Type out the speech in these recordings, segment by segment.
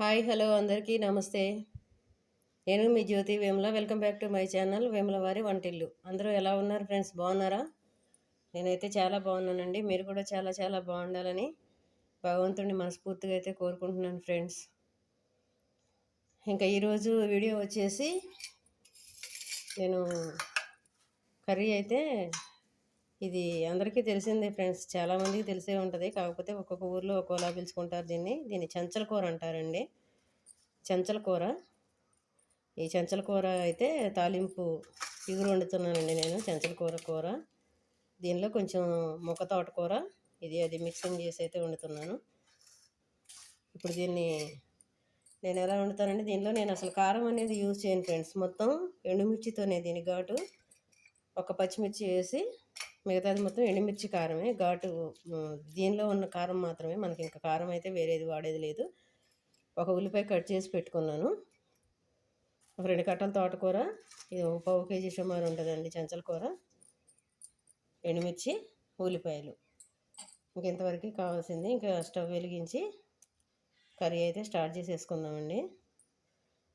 Hi hello అందరికీ నమస్తే. నేను మీ Jyothi Vemula. Welcome back to my channel Vemula వారి వంటిల్లు. అందరూ ఎలా ఉన్నారు ఫ్రెండ్స్? బాగున్నారా? నేనైతే చాలా బాగున్నానండి. మీరు కూడా చాలా చాలా బాగుండాలని భగవంతుడిని మనస్ఫూర్తిగా అయితే కోరుకుంటున్నాను ఫ్రెండ్స్. ఇంకా ఈరోజు వీడియో వచ్చేసి నేను కర్రీ అయితే ఇది అందరికీ తెలిసిందే ఫ్రెండ్స్. చాలామందికి తెలిసే ఉంటుంది. కాకపోతే ఒక్కొక్క ఊర్లో ఒక్కోలా పిలుచుకుంటారు దీన్ని. దీన్ని చెంచల కూర అంటారండి. చెంచల కూర. ఈ చెంచల కూర అయితే తాలింపు ఇగురు వండుతున్నానండి నేను. చెంచల కూర కూర. దీనిలో కొంచెం మొక్క తోటకూర ఇది అది మిక్సింగ్ చేసి అయితే వండుతున్నాను. ఇప్పుడు దీన్ని నేను ఎలా వండుతానంటే దీనిలో నేను అసలు కారం అనేది యూజ్ చేయను ఫ్రెండ్స్. మొత్తం ఎండుమిర్చితోనే దీని ఘాటు. ఒక పచ్చిమిర్చి వేసి మిగతాది మొత్తం ఎండుమిర్చి కారమే. ఘాటు దీనిలో ఉన్న కారం మాత్రమే. మనకి ఇంకా కారం అయితే వేరేది వాడేది లేదు. ఒక ఉల్లిపాయ కట్ చేసి పెట్టుకున్నాను. ఒక రెండు కట్టల తోటకూర ఇది ఒక పావు కేజీ సుమారు ఉంటుందండి చెంచల కూర. ఎండుమిర్చి ఉల్లిపాయలు. ఇంకెంతవరకు కావాల్సింది? ఇంకా స్టవ్ వెలిగించి కర్రీ అయితే స్టార్ట్ చేసేసుకుందామండి.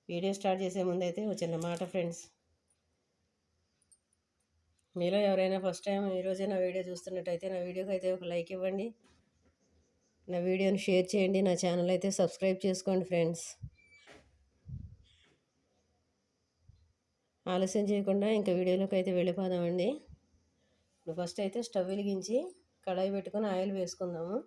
వీడియో స్టార్ట్ చేసే ముందు అయితే ఒక చిన్న మాట ఫ్రెండ్స్. మీలో ఎవరైనా ఫస్ట్ టైం ఈరోజే నా వీడియో చూస్తున్నట్టయితే నా వీడియోకి అయితే ఒక లైక్ ఇవ్వండి. నా వీడియోని షేర్ చేయండి. నా ఛానల్ అయితే సబ్స్క్రైబ్ చేసుకోండి ఫ్రెండ్స్. ఆలస్యం చేయకుండా ఇంకా వీడియోలోకి అయితే వెళ్ళిపోదామండి. ఇప్పుడు ఫస్ట్ అయితే స్టవ్ వెలిగించి కడాయి పెట్టుకొని ఆయిల్ వేసుకుందాము.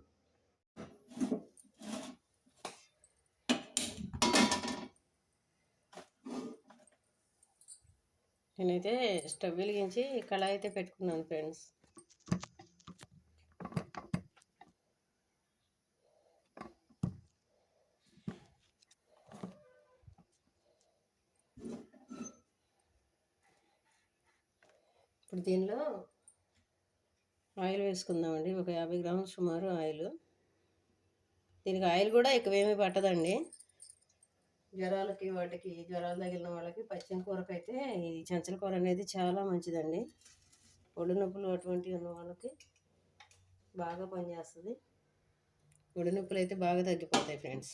నేనైతే స్టవ్ వెలిగించి కళాయి అయితే పెట్టుకున్నాను ఫ్రెండ్స్. ఇప్పుడు దీనిలో ఆయిల్ వేసుకుందామండి. ఒక యాభై గ్రాములు సుమారు ఆయిల్. దీనికి ఆయిల్ కూడా ఎక్కువేమీ పట్టదండి. జ్వరాలకి వాటికి జ్వరాలు తగిలిన వాళ్ళకి పచ్చిన కూరకైతే ఈ చెంచల కూర అనేది చాలా మంచిదండి. ఒళ్ళు నొప్పులు అటువంటివి ఉన్న వాళ్ళకి బాగా పనిచేస్తుంది. ఒళ్ళు నొప్పులు అయితే బాగా తగ్గిపోతాయి ఫ్రెండ్స్.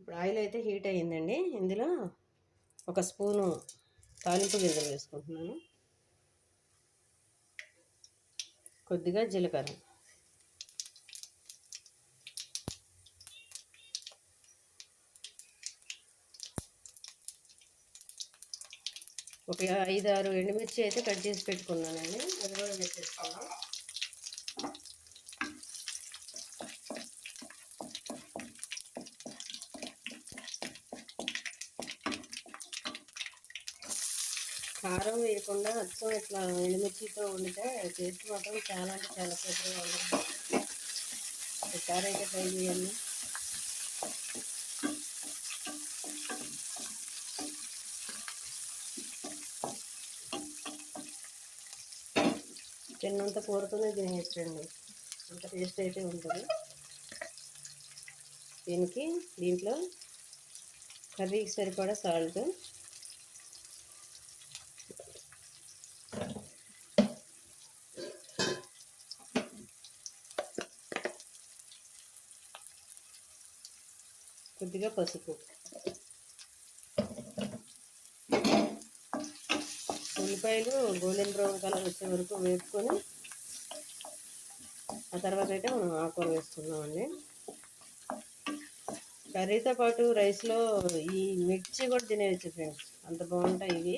ఇప్పుడు ఆయిల్ అయితే హీట్ అయ్యిందండి. ఇందులో ఒక స్పూను తాలింపు గింజలు వేసుకుంటున్నాను. కొద్దిగా జీలకర్ర. ఒక ఐదు ఆరు ఎండుమిర్చి అయితే కట్ చేసి పెట్టుకున్నానండి. అది కూడా వేసేసుకున్నాం కారం వేయకుండా అచ్చం ఇట్లా ఎండుమిర్చితో వండితే టేస్ట్ మాత్రం చాలా అంటే చాలా సూపర్గా ఉంటుంది. ఒకసారి అయితే ట్రై చేయండి. తిన్నంత కూరతోనే తినేయచ్చండి. అంత టేస్ట్ అయితే ఉంటుంది. దీనికి దీంట్లో కర్రీకి సరిపడా సాల్ట్. కొద్దిగా పసుపు. ఉల్లిపాయలు గోల్డెన్ బ్రౌన్ కలర్ వచ్చే వరకు వేపుకొని ఆ తర్వాత అయితే మనం ఆకుకూర వేసుకుందామండి. కర్రీతో పాటు రైస్లో ఈ మిర్చి కూడా తినేయచ్చు ఫ్రెండ్స్. అంత బాగుంటాయి ఇవి.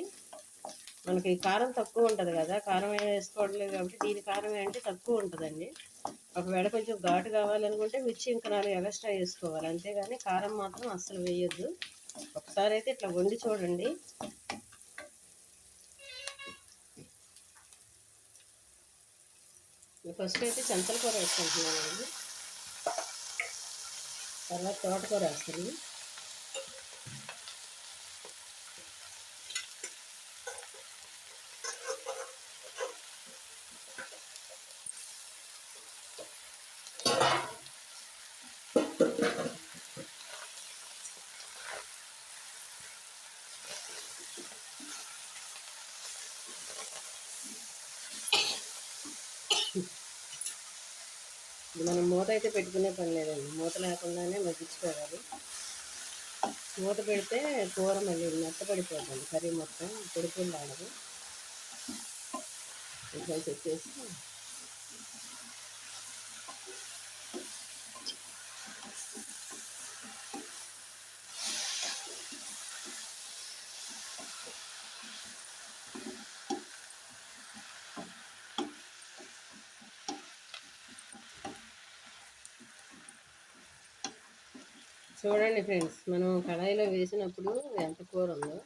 మనకి కారం తక్కువ ఉంటుంది కదా కారం వేసుకోవట్లేదు కాబట్టి దీని కారం ఏంటంటే తక్కువ ఉంటుందండి. ఒకవేళ కొంచెం ఘాటు కావాలనుకుంటే మిర్చి ఇంకా నాలుగు ఎక్స్ట్రా వేసుకోవాలి. అంతేగాని కారం మాత్రం అస్సలు వేయొద్దు. ఒకసారి అయితే ఇట్లా వండి చూడండి. ఫస్ట్ అయితే చెంతల కూర వేసుకుంటున్నానండి. తర్వాత తోటకూర వేస్తాను. మనం మూత అయితే పెట్టుకునే పని లేదండి. మూత లేకుండానే మగ్గించుకోవాలి. మూత పెడితే కూర మళ్ళీ మెత్తపడిపోతుంది కర్రీ మొత్తం పొడిపోయి ఆడదు ఇంకా చెప్పేసి చూడండి ఫ్రెండ్స్ మనం కళాయిలో వేసినప్పుడు ఎంత కూర ఉందో.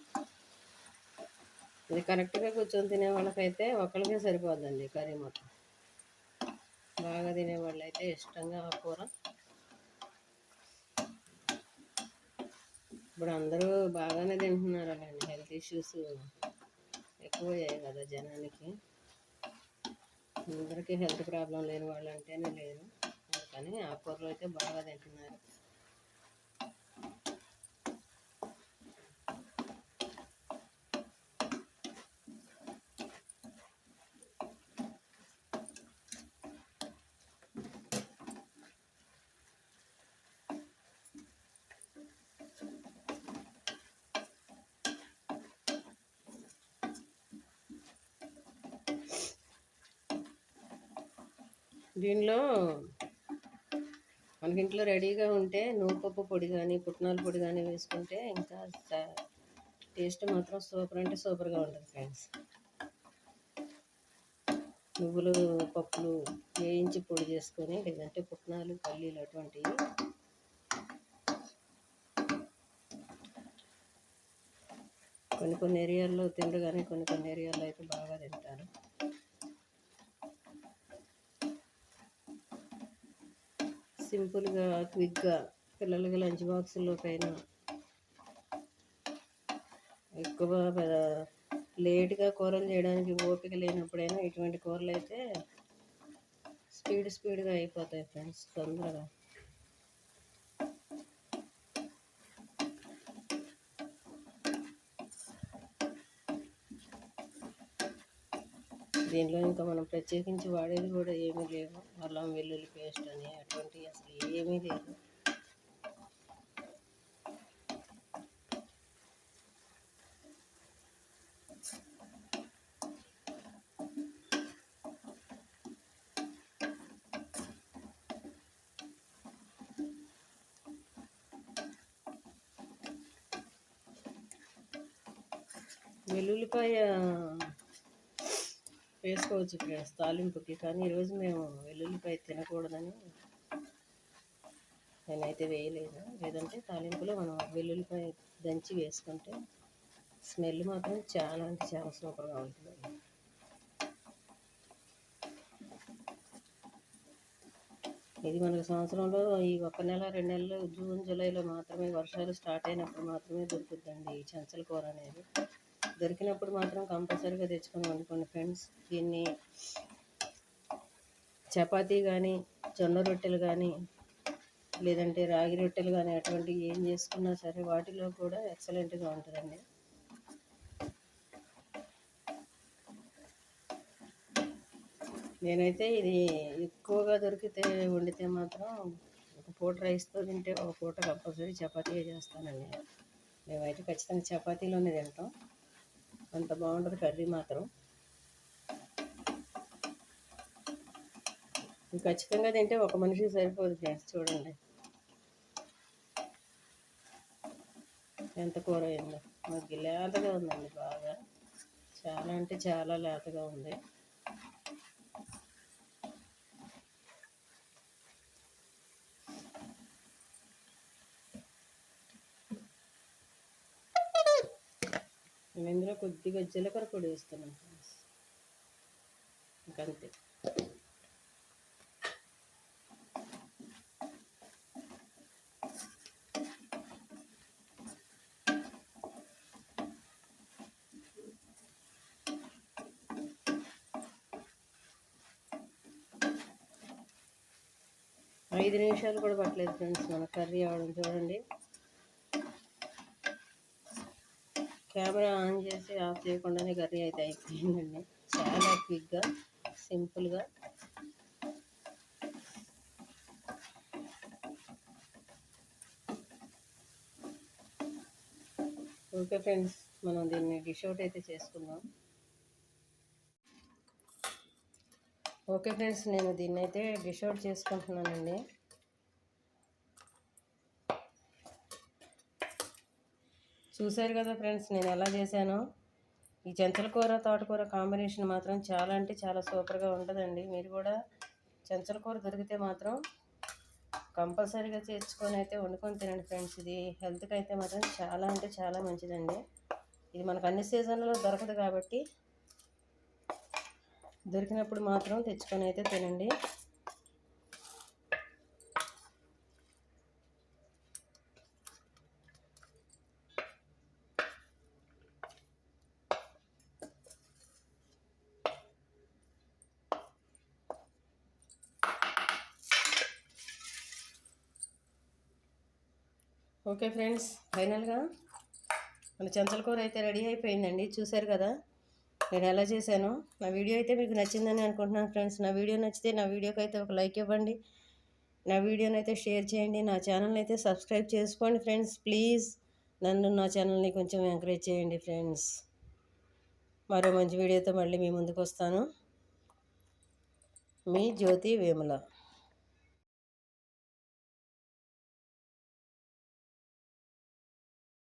ఇది కరెక్ట్గా కూర్చొని తినే వాళ్ళకైతే ఒకరికే సరిపోద్దండి కర్రీ మొత్తం బాగా తినేవాళ్ళు అయితే ఇష్టంగా ఆ కూర. ఇప్పుడు అందరూ బాగానే తింటున్నారు అలాంటి హెల్త్ ఇష్యూస్ ఎక్కువ అయ్యాయి కదా జనానికి. అందరికీ హెల్త్ ప్రాబ్లం లేని వాళ్ళు అంటేనే లేరు అందుకని ఆ కూరలు అయితే బాగా తింటున్నారు. దీనిలో మనకి ఇంట్లో రెడీగా ఉంటే నూపప్పు పొడి కానీ పుట్నాల పొడి కానీ వేసుకుంటే ఇంకా టేస్ట్ మాత్రం సూపర్ అంటే సూపర్గా ఉంటుంది ఫ్రెండ్స్. నువ్వులు పప్పులు వేయించి పొడి చేసుకొని లేదంటే పుట్నాలు పల్లీలు అటువంటివి కొన్ని కొన్ని ఏరియాల్లో తిండు కానీ కొన్ని కొన్ని ఏరియాల్లో అయితే బాగా తింటారు. సింపుల్గా క్విక్గా పిల్లలకి లంచ్ బాక్సుల్లోకైనా. ఎక్కువ లేట్గా కూరలు చేయడానికి ఓపిక లేనప్పుడైనా ఇటువంటి కూరలు అయితే స్పీడ్ స్పీడ్గా అయిపోతాయి ఫ్రెండ్స్ తొందరగా. దీనిలో ఇంకా మనం ప్రత్యేకించి వాడేది కూడా ఏమీ లేవు. అల్లం వెల్లుల్లి పేస్ట్ అని అటువంటివి అసలు ఏమీ లేదు వెల్లుల్లిపాయ వేసుకోవచ్చు ఫ్రెండ్స్ తాలింపుకి. కానీ ఈరోజు మేము వెల్లుల్లిపాయ తినకూడదని నేనైతే వేయలేదు. లేదంటే తాలింపులో మనం వెల్లుల్లిపాయ దంచి వేసుకుంటే స్మెల్ మాత్రం చాలా అంటే చాలా సూపర్గా ఉంటుంది. ఇది మనకు సంవత్సరంలో ఈ ఒక నెల రెండు నెలలు జూన్ జూలైలో మాత్రమే వర్షాలు స్టార్ట్ అయినప్పుడు మాత్రమే దొరుకుతుందండి ఈ చెంచల కూర అనేది. దొరికినప్పుడు మాత్రం కంపల్సరీగా తెచ్చుకొని వండుకోండి ఫ్రెండ్స్. దీన్ని చపాతీ కానీ జొన్న రొట్టెలు కానీ లేదంటే రాగి రొట్టెలు కానీ అటువంటివి ఏం చేసుకున్నా సరే వాటిలో కూడా ఎక్సలెంట్గా ఉంటుందండి. నేనైతే ఇది ఎక్కువగా దొరికితే వండితే మాత్రం ఒక పూట రైస్తో తింటే ఒక పూట కంపల్సరీ చపాతీ చేస్తానండి. మేమైతే ఖచ్చితంగా చపాతీలోనే తింటాం. అంత బాగుంటుంది కర్రీ మాత్రం. ఖచ్చితంగా తింటే ఒక మనిషికి సరిపోదు ఫ్రెండ్స్ చూడండి. ఎంత కూర అయిందో. మాకు లేతగా ఉందండి బాగా. చాలా అంటే చాలా లేతగా ఉంది నేను ఇందులో కొద్దిగా జీలకర్ర పొడి వేస్తున్నాం ఫ్రెండ్స్ ఇంకంతే. ఐదు నిమిషాలు కూడా పట్టలేదు ఫ్రెండ్స్ మన కర్రీ అవడం చూడండి. కెమెరా ఆన్ చేసి ఆఫ్ చేయకుండానే కర్రీ అయితే అయిపోయిందండి. చాలా క్విక్గా సింపుల్గా. ఓకే ఫ్రెండ్స్ మనం దీన్ని డిష్ అవుట్ అయితే చేసుకుందాం. ఓకే ఫ్రెండ్స్ నేను దీన్ని అయితే డిష్ అవుట్ చేసుకుంటున్నానండి. చూశారు కదా ఫ్రెండ్స్ నేను ఎలా చేశానో. ఈ చెంచల కూర తోటకూర కాంబినేషన్ మాత్రం చాలా అంటే చాలా సూపర్గా ఉంటుందండి. మీరు కూడా చెంచల కూర దొరికితే మాత్రం కంపల్సరీగా తెచ్చుకొని అయితే వండుకొని తినండి ఫ్రెండ్స్. ఇది హెల్త్కి అయితే మాత్రం చాలా అంటే చాలా మంచిదండి. ఇది మనకు అన్ని సీజన్లలో దొరకదు కాబట్టి దొరికినప్పుడు మాత్రం తెచ్చుకొని అయితే తినండి. ఓకే ఫ్రెండ్స్ ఫైనల్గా మన చెంచల కూర అయితే రెడీ అయిపోయిందండి. చూశారు కదా నేను ఎలా చేశాను? నా వీడియో అయితే మీకు నచ్చిందని అనుకుంటున్నాను ఫ్రెండ్స్. నా వీడియో నచ్చితే నా వీడియోకి అయితే ఒక లైక్ ఇవ్వండి. నా వీడియోని అయితే షేర్ చేయండి. నా ఛానల్ని అయితే సబ్స్క్రైబ్ చేసుకోండి ఫ్రెండ్స్. ప్లీజ్ నన్ను నా ఛానల్ని కొంచెం ఎంకరేజ్ చేయండి ఫ్రెండ్స్. మరో మంచి వీడియోతో మళ్ళీ మీ ముందుకు వస్తాను. మీ జ్యోతి వేముల.